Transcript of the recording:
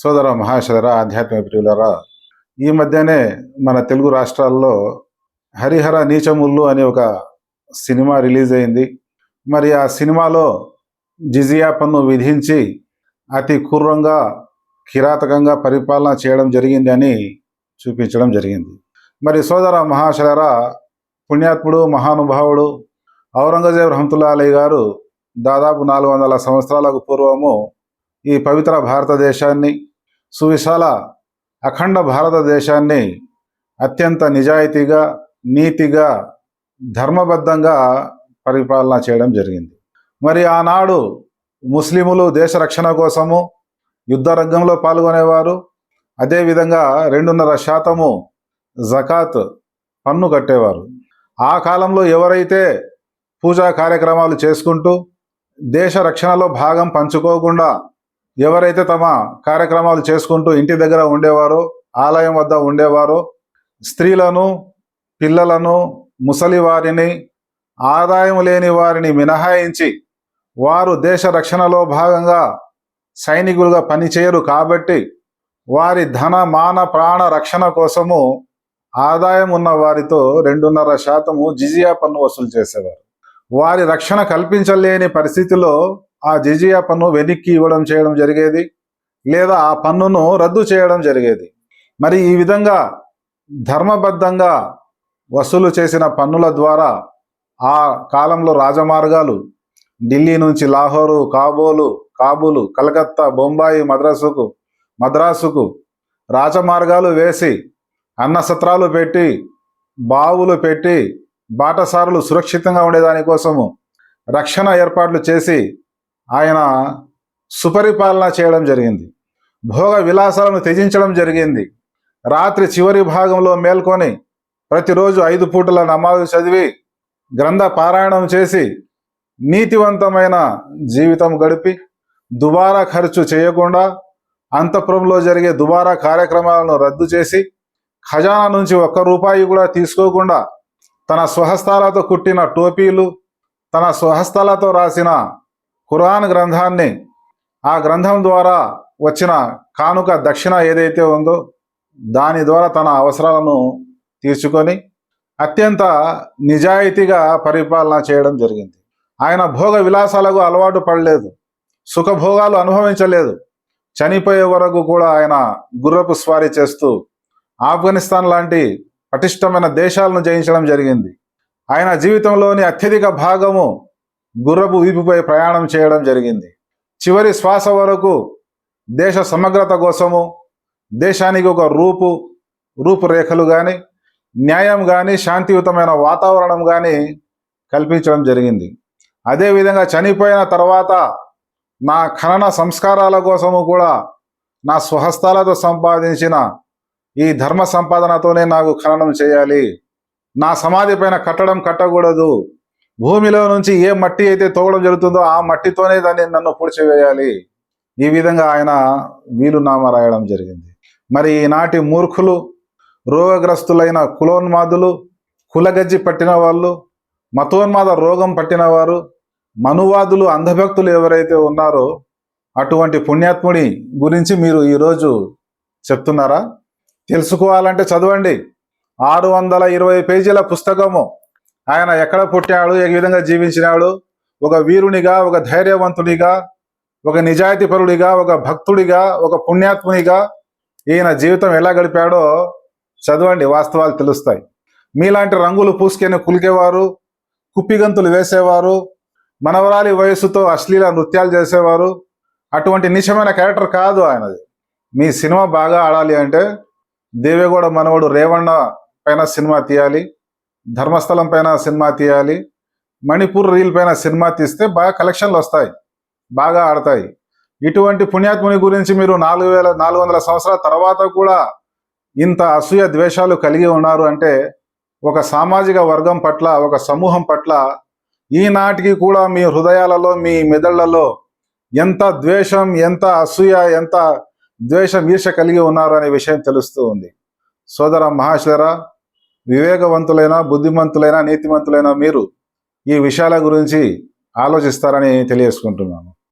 సోదర మహాశర ఆధ్యాత్మిక ప్రియులరా ఈ మధ్యనే మన తెలుగు రాష్ట్రాల్లో హరిహర నీచముళ్ళు అనే ఒక సినిమా రిలీజ్ అయింది. మరి ఆ సినిమాలో జిజియా పన్ను విధించి అతి క్రూరంగా కిరాతకంగా పరిపాలన చేయడం జరిగింది అని చూపించడం జరిగింది. మరి సోదర మహాశర పుణ్యాత్ముడు మహానుభావుడు ఔరంగజేబ్ రహమతుల్లా అలీ గారు దాదాపు నాలుగు వందల సంవత్సరాలకు పూర్వము ఈ పవిత్ర భారతదేశాన్ని సువిశాల అఖండ భారతదేశాన్ని అత్యంత నిజాయితీగా నీతిగా ధర్మబద్ధంగా పరిపాలన చేయడం జరిగింది. మరి ఆనాడు ముస్లిములు దేశ రక్షణ కోసము యుద్ధ రంగంలో పాల్గొనేవారు. అదేవిధంగా రెండున్నర శాతము జకాత్ పన్ను కట్టేవారు. ఆ కాలంలో ఎవరైతే పూజా కార్యక్రమాలు చేసుకుంటూ దేశ రక్షణలో భాగం పంచుకోకుండా ఎవరైతే తమ కార్యక్రమాలు చేసుకుంటూ ఇంటి దగ్గర ఉండేవారో ఆలయం వద్ద ఉండేవారో స్త్రీలను పిల్లలను ముసలి వారిని ఆదాయం లేని వారిని మినహాయించి వారు దేశ రక్షణలో భాగంగా సైనికులుగా పనిచేయరు కాబట్టి వారి ధన మాన ప్రాణ రక్షణ కోసము ఆదాయం ఉన్న వారితో రెండున్నర శాతము జిజియా పన్ను వసూలు చేసేవారు. వారి రక్షణ కల్పించలేని పరిస్థితిలో ఆ జిజియా పన్ను వెనక్కి ఇవ్వడం చేయడం జరిగేది లేదా ఆ పన్నును రద్దు చేయడం జరిగేది. మరి ఈ విధంగా ధర్మబద్ధంగా వసూలు చేసిన పన్నుల ద్వారా ఆ కాలంలో రాజమార్గాలు ఢిల్లీ నుంచి లాహోరు కాబోలు కాబూలు కలకత్తా బొంబాయి మద్రాసుకు మద్రాసుకు రాజమార్గాలు వేసి అన్న సత్రాలు పెట్టి బావులు పెట్టి బాటసారులు సురక్షితంగా ఉండేదానికోసము రక్షణ ఏర్పాట్లు చేసి ఆయన సుపరిపాలన చేయడం జరిగింది. భోగ విలాసాలను త్యజించడం జరిగింది. రాత్రి చివరి భాగంలో మేల్కొని ప్రతిరోజు ఐదు పూటల నమాజు చదివి గ్రంథ పారాయణం చేసి నీతివంతమైన జీవితం గడిపి దుబారా ఖర్చు చేయకుండా అంతఃపురంలో జరిగే దుబారా కార్యక్రమాలను రద్దు చేసి ఖజానా నుంచి ఒక్క రూపాయి కూడా తీసుకోకుండా తన స్వహస్తాలతో కుట్టిన టోపీలు తన స్వహస్తాలతో రాసిన ఖురాన్ గ్రంథాన్ని ఆ గ్రంథం ద్వారా వచ్చిన కానుక దక్షిణ ఏదైతే ఉందో దాని ద్వారా తన అవసరాలను తీర్చుకొని అత్యంత నిజాయితీగా పరిపాలన చేయడం జరిగింది. ఆయన భోగ విలాసాలకు అలవాటు పడలేదు. సుఖభోగాలు అనుభవించలేదు. చనిపోయే వరకు కూడా ఆయన గుర్రపు స్వారీ చేస్తూ ఆఫ్ఘనిస్తాన్ లాంటి పటిష్టమైన దేశాలను జయించడం జరిగింది. ఆయన జీవితంలోని అత్యధిక భాగము గుర్రపు వీపుపై ప్రయాణం చేయడం జరిగింది. చివరి శ్వాస వరకు దేశ సమగ్రత కోసము దేశానికి ఒక రూపు రూపురేఖలు కానీ న్యాయం కానీ శాంతియుతమైన వాతావరణం కానీ కల్పించడం జరిగింది. అదేవిధంగా చనిపోయిన తర్వాత నా ఖనన సంస్కారాల కోసము కూడా నా స్వహస్తాలతో సంపాదించిన ఈ ధర్మ సంపాదనతోనే నాకు ఖననం చేయాలి. నా సమాధి పైన కట్టడం కట్టకూడదు. భూమిలో నుంచి ఏ మట్టి అయితే తోగడం జరుగుతుందో ఆ మట్టితోనే దాన్ని నన్ను పూడ్చివేయాలి. ఈ విధంగా ఆయన వీలునామా రాయడం జరిగింది. మరి ఈనాటి మూర్ఖులు రోగగ్రస్తులైన కులోన్మాదులు కులగజ్జి పట్టిన వాళ్ళు మతోన్మాద రోగం పట్టిన వారు మనువాదులు అంధభక్తులు ఎవరైతే ఉన్నారో అటువంటి పుణ్యాత్ముడి గురించి మీరు ఈరోజు చెప్తున్నారా? తెలుసుకోవాలంటే చదవండి. ఆరు వందల ఇరవై పేజీల పుస్తకము. ఆయన ఎక్కడ పుట్టాడు ఏ విధంగా జీవించినాడు ఒక వీరునిగా ఒక ధైర్యవంతునిగా ఒక నిజాయితీపరుడిగా ఒక భక్తుడిగా ఒక పుణ్యాత్మునిగా ఈయన జీవితం ఎలా గడిపాడో చదవండి వాస్తవాలు తెలుస్తాయి. మీలాంటి రంగులు పూసుకొని కులికేవారు కుప్పిగంతులు వేసేవారు మనవరాలి వయస్సుతో అశ్లీల నృత్యాలు చేసేవారు అటువంటి నిజమైన క్యారెక్టర్ కాదు ఆయనది. మీ సినిమా బాగా ఆడాలి అంటే దేవేగౌడ మనవడు రేవణ్ణ పైన సినిమా తీయాలి. ధర్మస్థలం పైన సినిమా తీయాలి. మణిపూర్ రీల్ పైన సినిమా తీస్తే బాగా కలెక్షన్లు వస్తాయి. బాగా ఆడతాయి. ఇటువంటి పుణ్యాత్ముని గురించి మీరు నాలుగు వేల నాలుగు వందల సంవత్సరాల తర్వాత కూడా ఇంత అసూయ ద్వేషాలు కలిగి ఉన్నారు అంటే ఒక సామాజిక వర్గం పట్ల ఒక సమూహం పట్ల ఈనాటికి కూడా మీ హృదయాలలో మీ మెదళ్ళలో ఎంత ద్వేషం ఎంత అసూయ ఎంత ద్వేషం ఈర్ష కలిగి ఉన్నారు అనే విషయం తెలుస్తూ ఉంది. సోదర మహాశ్వరా వివేకవంతులైన బుద్ధిమంతులైన నీతిమంతులైన మీరు ఈ విషయాల గురించి ఆలోచిస్తారని తెలియజేసుకుంటున్నాను.